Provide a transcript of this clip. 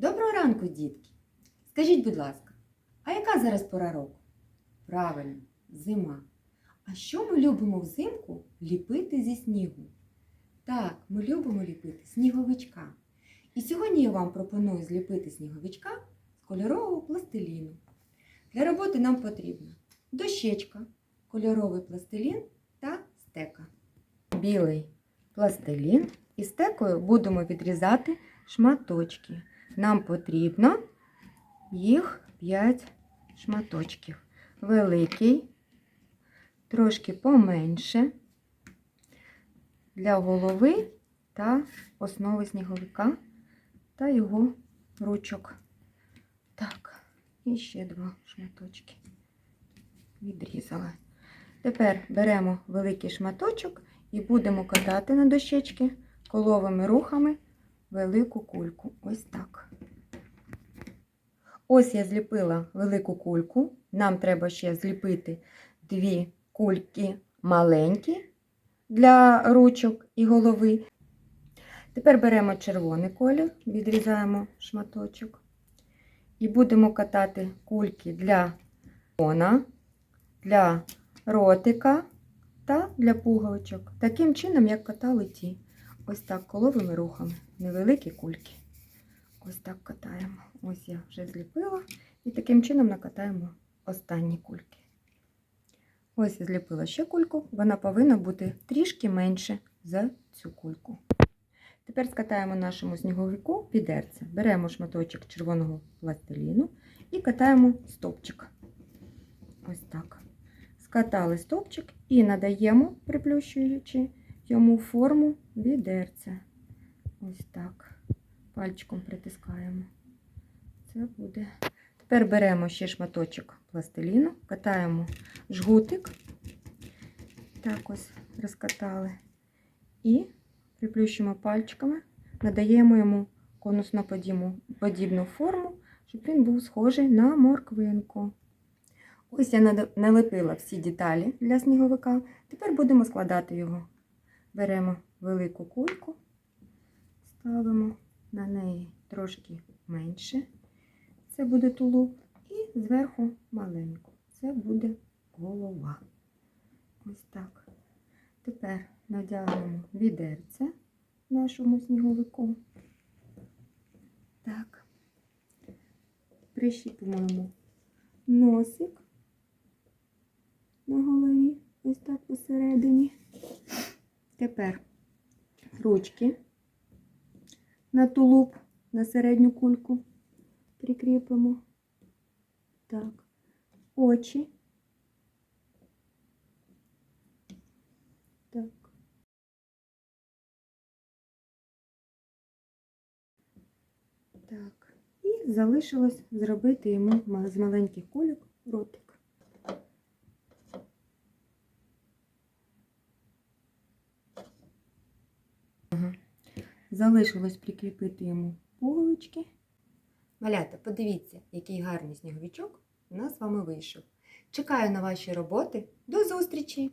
Доброго ранку, дітки! Скажіть, будь ласка, а яка зараз пора року? Правильно, зима. А що ми любимо взимку ліпити зі снігу? Так, ми любимо ліпити сніговичка. І сьогодні я вам пропоную зліпити сніговичка з кольорового пластиліну. Для роботи нам потрібна дощечка, кольоровий пластилін та стека. Білий пластилін і стекою будемо відрізати шматочки. Нам потрібно їх 5 шматочків. Великий, трошки поменше для голови та основи сніговика та його ручок. Так, і ще два шматочки. Відрізала. Тепер беремо великий шматочок і будемо катати на дощечки коловими рухами велику кульку. Ось так. Ось я зліпила велику кульку. Нам треба ще зліпити дві кульки маленькі для ручок і голови. Тепер беремо червоний колір, відрізаємо шматочок. І будемо катати кульки для вона, для ротика та для пуговичок. Таким чином, як катали ті. Ось так коловими рухами. Невеликі кульки. Ось так катаємо. Ось я вже зліпила. І таким чином накатаємо останні кульки. Ось я зліпила ще кульку. Вона повинна бути трішки менше за цю кульку. Тепер скатаємо нашому сніговику підерце. Беремо шматочок червоного пластиліну і катаємо стовпчик. Ось так. Скатали стовпчик і надаємо, приплющуючи йому форму відерця. Ось так. Пальчиком притискаємо. Це буде. Тепер беремо ще шматочок пластиліну, катаємо жгутик. Так ось розкатали. І приплющуємо пальчиками, надаємо йому конусно-подібну форму, щоб він був схожий на морквинку. Ось я налепила всі деталі для сніговика. Тепер будемо складати його. Беремо велику кульку, ставимо на неї трошки менше. Це буде тулуб. І зверху маленьку. Це буде голова. Ось так. Тепер надягнемо відерце нашому сніговику. Так. Прищіпуємо носик на голові, ось так посередині. Тепер ручки на тулуб, на середню кульку прикріпимо. Так, очі. Так. Так. І залишилось зробити йому з маленьких кульок ротик. Залишилось прикріпити йому пуговички. Малята, подивіться, який гарний сніговичок у нас з вами вийшов. Чекаю на ваші роботи. До зустрічі!